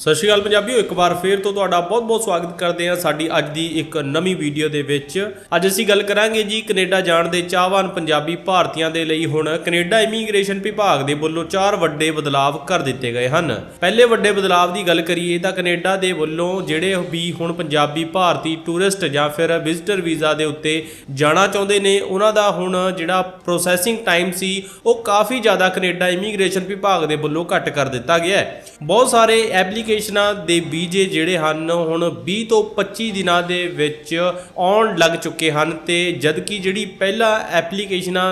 ਸਤਿ ਸ਼੍ਰੀ ਅਕਾਲ ਪੰਜਾਬੀਓ, ਇੱਕ ਵਾਰ ਫੇਰ ਤੋਂ ਤੁਹਾਡਾ ਬਹੁਤ-ਬਹੁਤ ਸਵਾਗਤ ਕਰਦੇ ਹਾਂ ਸਾਡੀ ਅੱਜ ਦੀ ਇੱਕ ਨਵੀਂ ਵੀਡੀਓ ਦੇ ਵਿੱਚ। ਅੱਜ ਅਸੀਂ ਗੱਲ ਕਰਾਂਗੇ ਜੀ ਕੈਨੇਡਾ ਜਾਣ ਦੇ ਚਾਹਵਾਨ ਪੰਜਾਬੀ ਭਾਰਤੀਆਂ ਦੇ ਲਈ ਹੁਣ ਕੈਨੇਡਾ ਇਮੀਗ੍ਰੇਸ਼ਨ ਵਿਭਾਗ ਦੇ ਵੱਲੋਂ ਚਾਰ ਵੱਡੇ ਬਦਲਾਵ ਕਰ ਦਿੱਤੇ ਗਏ ਹਨ। ਪਹਿਲੇ ਵੱਡੇ ਬਦਲਾਵ ਦੀ ਗੱਲ ਕਰੀਏ ਤਾਂ ਕੈਨੇਡਾ ਦੇ ਵੱਲੋਂ ਜਿਹੜੇ ਵੀ ਹੁਣ ਪੰਜਾਬੀ ਭਾਰਤੀ ਟੂਰਿਸਟ ਜਾਂ ਫਿਰ ਵਿਜ਼ਟਰ ਵੀਜ਼ਾ ਦੇ ਉੱਤੇ ਜਾਣਾ ਚਾਹੁੰਦੇ ਨੇ, ਉਹਨਾਂ ਦਾ ਹੁਣ ਜਿਹੜਾ ਪ੍ਰੋਸੈਸਿੰਗ ਟਾਈਮ ਸੀ, ਉਹ ਕਾਫੀ ਜ਼ਿਆਦਾ ਕੈਨੇਡਾ ਇਮੀਗ੍ਰੇਸ਼ਨ ਵਿਭਾਗ ਦੇ ਵੱਲੋਂ ਘੱਟ ਕਰ ਦਿੱਤਾ ਗਿਆ ਹੈ। ਬਹੁਤ ਸਾਰੇ ਐਪਲੀਕੇਸ਼ਨਾਂ ਐਪਲੀਕੇਸ਼ਨਾਂ ਦੇ ਵੀਜ਼ੇ ਜਿਹੜੇ ਹਨ ਹੁਣ 20 ਤੋਂ 25 ਦਿਨਾਂ ਦੇ ਵਿੱਚ ਆਉਣ ਲੱਗ ਚੁੱਕੇ ਹਨ ਤੇ ਜਦਕਿ ਜਿਹੜੀ ਪਹਿਲਾਂ ਐਪਲੀਕੇਸ਼ਨਾਂ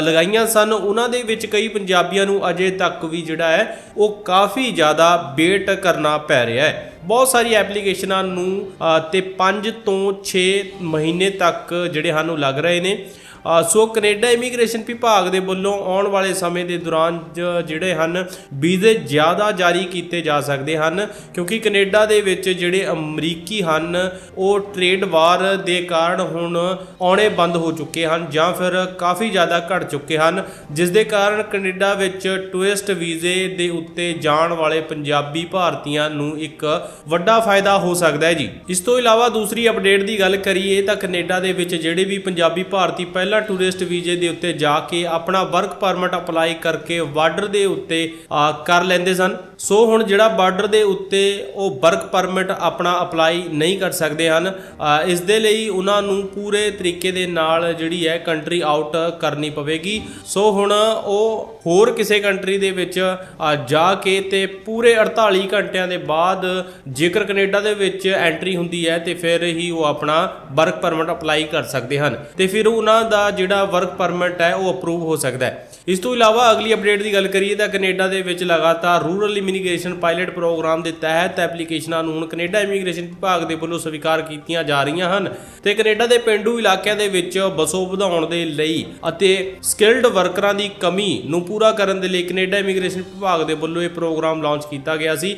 ਲਗਾਈਆਂ ਸਨ ਉਹਨਾਂ ਦੇ ਵਿੱਚ ਕਈ ਪੰਜਾਬੀਆਂ ਨੂੰ ਅਜੇ ਤੱਕ ਵੀ ਜਿਹੜਾ ਹੈ ਉਹ ਕਾਫੀ ਜ਼ਿਆਦਾ ਵੇਟ ਕਰਨਾ ਪੈ ਰਿਹਾ ਹੈ। ਬਹੁਤ ਸਾਰੀ ਐਪਲੀਕੇਸ਼ਨਾਂ ਨੂੰ ਅ, ਤੇ 5 ਤੋਂ 6 ਮਹੀਨੇ ਤੱਕ ਜਿਹੜੇ ਹਨ ਉਹ ਲੱਗ ਰਹੇ ਨੇ। ਸੋ ਕੈਨੇਡਾ ਇਮੀਗ੍ਰੇਸ਼ਨ ਵਿਭਾਗ ਦੇ ਵੱਲੋਂ ਆਉਣ ਵਾਲੇ ਸਮੇਂ ਦੇ ਦੌਰਾਨ ਜ- ਜਿਹੜੇ ਹਨ, ਵੀਜ਼ੇ ਜ਼ਿਆਦਾ ਜਾਰੀ ਕੀਤੇ ਜਾ ਸਕਦੇ ਹਨ, ਕਿਉਂਕਿ ਕੈਨੇਡਾ ਦੇ ਵਿੱਚ ਜਿਹੜੇ ਅਮਰੀਕੀ ਹਨ, ਉਹ ਟ੍ਰੇਡ ਵਾਰ ਦੇ ਕਾਰਨ ਹੁਣ ਆਉਣੇ ਬੰਦ ਹੋ ਚੁੱਕੇ ਹਨ ਜਾਂ ਫਿਰ ਕਾਫੀ ਜ਼ਿਆਦਾ ਘਟ ਚੁੱਕੇ ਹਨ, ਜਿਸ ਦੇ ਕਾਰਨ ਕੈਨੇਡਾ ਵਿੱਚ ਟੂਰਿਸਟ ਵੀਜ਼ੇ ਦੇ ਉੱਤੇ ਜਾਣ ਵਾਲੇ ਪੰਜਾਬੀ ਭਾਰਤੀਆਂ ਨੂੰ ਇੱਕ ਵੱਡਾ ਫਾਇਦਾ ਹੋ ਸਕਦਾ ਹੈ ਜੀ। ਇਸ ਤੋਂ ਇਲਾਵਾ ਦੂਸਰੀ ਅਪਡੇਟ ਦੀ ਗੱਲ ਕਰੀਏ ਤਾਂ ਕੈਨੇਡਾ ਦੇ ਵਿੱਚ ਜਿਹੜੇ ਵੀ ਪੰਜਾਬੀ ਭਾਰਤੀ ਪਹਿਲਾਂ ਟੂਰਿਸਟ ਵੀਜ਼ੇ ਦੇ ਉੱਤੇ ਜਾ ਕੇ ਆਪਣਾ ਵਰਕ ਪਰਮਿਟ ਅਪਲਾਈ ਕਰਕੇ ਬਾਰਡਰ ਦੇ ਉੱਤੇ ਕਰ ਲੈਂਦੇ ਸਨ। ਸੋ ਹੁਣ ਜਿਹੜਾ ਬਾਰਡਰ ਦੇ ਉੱਤੇ ਉਹ ਵਰਕ ਪਰਮਿਟ ਆਪਣਾ ਅਪਲਾਈ ਨਹੀਂ ਕਰ ਸਕਦੇ ਹਨ ਆ, ਇਸ ਦੇ ਲਈ ਉਹਨਾਂ ਨੂੰ ਪੂਰੇ ਤਰੀਕੇ ਦੇ ਨਾਲ ਜਿਹੜੀ ਹੈ ਕੰਟਰੀ ਆਊਟ ਕਰਨੀ ਪਵੇਗੀ। ਸੋ ਹੁਣ ਉਹ ਹੋਰ ਕਿਸੇ ਕੰਟਰੀ ਦੇ ਵਿੱਚ ਜਾ ਕੇ ਤੇ ਪੂਰੇ 48 ਘੰਟਿਆਂ ਦੇ ਬਾਅਦ ਜੇਕਰ ਕੈਨੇਡਾ ਦੇ ਵਿੱਚ ਐਂਟਰੀ ਹੁੰਦੀ ਹੈ ਤੇ ਫਿਰ ਹੀ ਉਹ ਆਪਣਾ ਵਰਕ ਪਰਮਿਟ ਅਪਲਾਈ ਕਰ ਸਕਦੇ ਹਨ। ਤੇ ਫਿਰ ਉਹਨਾਂ ਦਾ ਜਿਹੜਾ ਵਰਕ ਪਰਮਿਟ ਹੈ, ਉਹ ਅਪਰੂਵ ਹੋ ਸਕਦਾ ਹੈ। ਇਸ ਤੋਂ ਇਲਾਵਾ ਅਗਲੀ ਅਪਡੇਟ ਦੀ ਗੱਲ ਕਰੀਏ ਤਾਂ ਕੈਨੇਡਾ ਦੇ ਵਿੱਚ ਲਗਾਤਾਰ ਰੂਰਲ ਇਮੀਗ੍ਰੇਸ਼ਨ ਪਾਇਲਟ ਪ੍ਰੋਗਰਾਮ ਦੇ ਤਹਿਤ ਐਪਲੀਕੇਸ਼ਨਾਂ ਨੂੰ ਹੁਣ ਕੈਨੇਡਾ ਇਮੀਗ੍ਰੇਸ਼ਨ ਵਿਭਾਗ ਦੇ ਵੱਲੋਂ ਸਵੀਕਾਰ ਕੀਤੀਆਂ ਜਾ ਰਹੀਆਂ ਹਨ ਤੇ ਕੈਨੇਡਾ ਦੇ ਪਿੰਡੂ ਇਲਾਕਿਆਂ ਦੇ ਵਿੱਚ ਵਸੋਂ ਵਧਾਉਣ ਦੇ ਲਈ ਅਤੇ ਸਕਿਲਡ ਵਰਕਰਾਂ ਦੀ ਕਮੀ ਨੂੰ ਪੂਰਾ ਕਰਨ ਦੇ ਲਈ ਕੈਨੇਡਾ ਇਮੀਗ੍ਰੇਸ਼ਨ ਵਿਭਾਗ ਦੇ ਵੱਲੋਂ ਇਹ ਪ੍ਰੋਗਰਾਮ ਲਾਂਚ ਕੀਤਾ ਗਿਆ ਸੀ।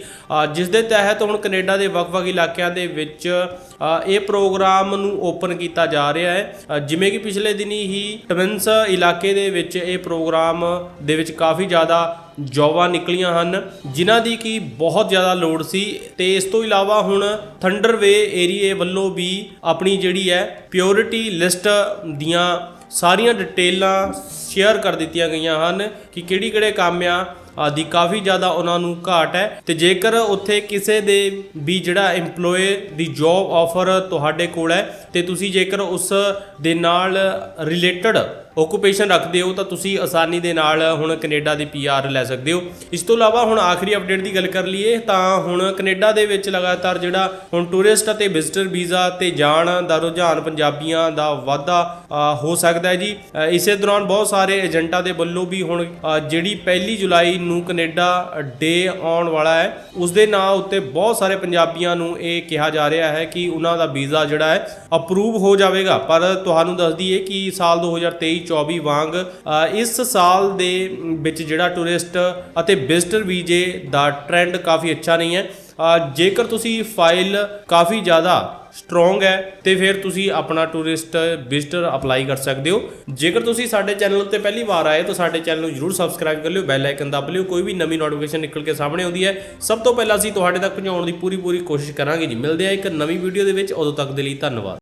ਜਿਸ ਦੇ ਤਹਿਤ ਹੁਣ ਕੈਨੇਡਾ ਦੇ ਵੱਖ-ਵੱਖ ਇਲਾਕਿਆਂ ਦੇ ਵਿੱਚ ਇਹ ਪ੍ਰੋਗਰਾਮ ਨੂੰ ਓਪਨ ਕੀਤਾ ਜਾ ਰਿਹਾ ਹੈ। ਜਿਵੇਂ ਕਿ ਪਿਛਲੇ ਦਿਨੀ ਹੀ ਟਵਿੰਸ ਇਲਾਕੇ ਦੇ ਵਿੱਚ ਇਹ ਪ੍ਰੋਗਰਾਮ ਦੇ ਵਿੱਚ ਕਾਫੀ ਜ਼ਿਆਦਾ ਜੌਬਾਂ ਨਿਕਲੀਆਂ ਹਨ, ਜਿਨ੍ਹਾਂ ਦੀ ਕੀ ਬਹੁਤ ਜ਼ਿਆਦਾ ਲੋੜ ਸੀ ਤੇ ਇਸ ਤੋਂ ਇਲਾਵਾ ਹੁਣ ਥੰਡਰਵੇ ਏਰੀਏ ਵੱਲੋਂ ਵੀ ਆਪਣੀ ਜਿਹੜੀ ਹੈ ਪਿਓਰਿਟੀ ਲਿਸਟ ਦੀਆਂ ਸਾਰੀਆਂ ਡਿਟੇਲਾਂ ਸ਼ੇਅਰ ਕਰ ਦਿੱਤੀਆਂ ਗਈਆਂ ਹਨ ਕਿ ਕਿਹੜੀ ਕਿਹੜੇ ਕੰਮ ਆ ਆਦਿ ਕਾਫੀ ਜ਼ਿਆਦਾ ਉਹਨਾਂ ਨੂੰ ਘਾਟ ਹੈ। ਤੇ ਜੇਕਰ ਉੱਥੇ ਕਿਸੇ ਦੇ ਵੀ ਜਿਹੜਾ EMPLOYE ਦੀ ਜੌਬ ਆਫਰ ਤੁਹਾਡੇ ਕੋਲ ਹੈ, ਤੇ ਤੁਸੀਂ ਜੇਕਰ ਉਸ ਦੇ ਨਾਲ ਰਿਲੇਟਡ ਓਕੂਪੇਸ਼ਨ ਰੱਖਦੇ ਹੋ ਤਾਂ ਤੁਸੀਂ ਆਸਾਨੀ ਦੇ ਨਾਲ ਹੁਣ ਕੈਨੇਡਾ ਦੀ ਪੀਆਰ ਲੈ ਸਕਦੇ ਹੋ। ਇਸ ਤੋਂ ਇਲਾਵਾ ਹੁਣ ਆਖਰੀ ਅਪਡੇਟ ਦੀ ਗੱਲ ਕਰ ਲਈਏ ਤਾਂ ਹੁਣ ਕੈਨੇਡਾ ਦੇ ਵਿੱਚ ਲਗਾਤਾਰ ਜਿਹੜਾ ਹੁਣ ਟੂਰਿਸਟ ਅਤੇ ਵਿਜ਼ਟਰ ਵੀਜ਼ਾ ਤੇ ਜਾਣ ਦਾ ਰੁਝਾਨ ਪੰਜਾਬੀਆਂ ਦਾ ਵਾਧਾ ਹੋ ਸਕਦਾ ਹੈ ਜੀ। ਇਸੇ ਦੌਰਾਨ ਬਹੁਤ ਸਾਰੇ ਏਜੰਟਾਂ ਦੇ ਵੱਲੋਂ ਵੀ ਹੁਣ ਜਿਹੜੀ ਪਹਿਲੀ ਜੁਲਾਈ ਨੂੰ ਕੈਨੇਡਾ ਡੇ ਆਉਣ ਵਾਲਾ ਹੈ, ਉਸ ਦੇ ਨਾਂ ਉੱਤੇ ਬਹੁਤ ਸਾਰੇ ਪੰਜਾਬੀਆਂ ਨੂੰ ਇਹ ਕਿਹਾ ਜਾ ਰਿਹਾ ਹੈ ਕਿ ਉਹਨਾਂ ਦਾ ਵੀਜ਼ਾ ਜਿਹੜਾ ਹੈ ਅਪਰੂਵ ਹੋ ਜਾਵੇਗਾ। ਪਰ ਤੁਹਾਨੂੰ ਦੱਸ ਦਈਏ ਕਿ ਸਾਲ 2023 24 ਵਾਂਗ ਇਸ ਸਾਲ ਦੇ ਵਿੱਚ ਜਿਹੜਾ ਟੂਰਿਸਟ ਅਤੇ ਵਿਜ਼ਟਰ ਵੀਜ਼ੇ ਦਾ ਟ੍ਰੈਂਡ ਕਾਫੀ ਅੱਛਾ ਨਹੀਂ ਹੈ। ਜੇਕਰ ਤੁਸੀਂ ਫਾਈਲ ਕਾਫੀ ਜ਼ਿਆਦਾ ਸਟਰੋਂਗ ਹੈ, ਤੇ ਫਿਰ ਤੁਸੀਂ ਆਪਣਾ ਟੂਰਿਸਟ ਵਿਜ਼ਟਰ ਅਪਲਾਈ ਕਰ ਸਕਦੇ ਹੋ। ਜੇਕਰ ਤੁਸੀਂ ਸਾਡੇ ਚੈਨਲ ਉੱਤੇ ਪਹਿਲੀ ਵਾਰ ਆਏ, ਤਾਂ ਸਾਡੇ ਚੈਨਲ ਨੂੰ ਜਰੂਰ ਸਬਸਕ੍ਰਾਈਬ ਕਰ ਲਿਓ ਬੈਲ ਆਈਕਨ ਦਬ ਲਿਓ। ਕੋਈ ਵੀ ਨਵੀਂ ਨੋਟੀਫਿਕੇਸ਼ਨ ਨਿਕਲ ਕੇ ਸਾਹਮਣੇ ਆਉਂਦੀ ਹੈ। ਸਭ ਤੋਂ ਪਹਿਲਾਂ ਅਸੀਂ ਤੁਹਾਡੇ ਤੱਕ ਪਹੁੰਚਾਉਣ ਦੀ ਪੂਰੀ ਪੂਰੀ ਕੋਸ਼ਿਸ਼ ਕਰਾਂਗੇ ਜੀ। ਮਿਲਦੇ ਆ ਇੱਕ ਨਵੀਂ ਵੀਡੀਓ ਦੇ ਵਿੱਚ। ਉਦੋਂ ਤੱਕ ਦੇ ਲਈ ਧੰਨਵਾਦ।